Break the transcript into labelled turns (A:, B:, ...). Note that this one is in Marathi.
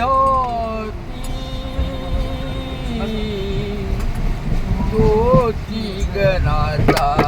A: होती ज्योती गणाचा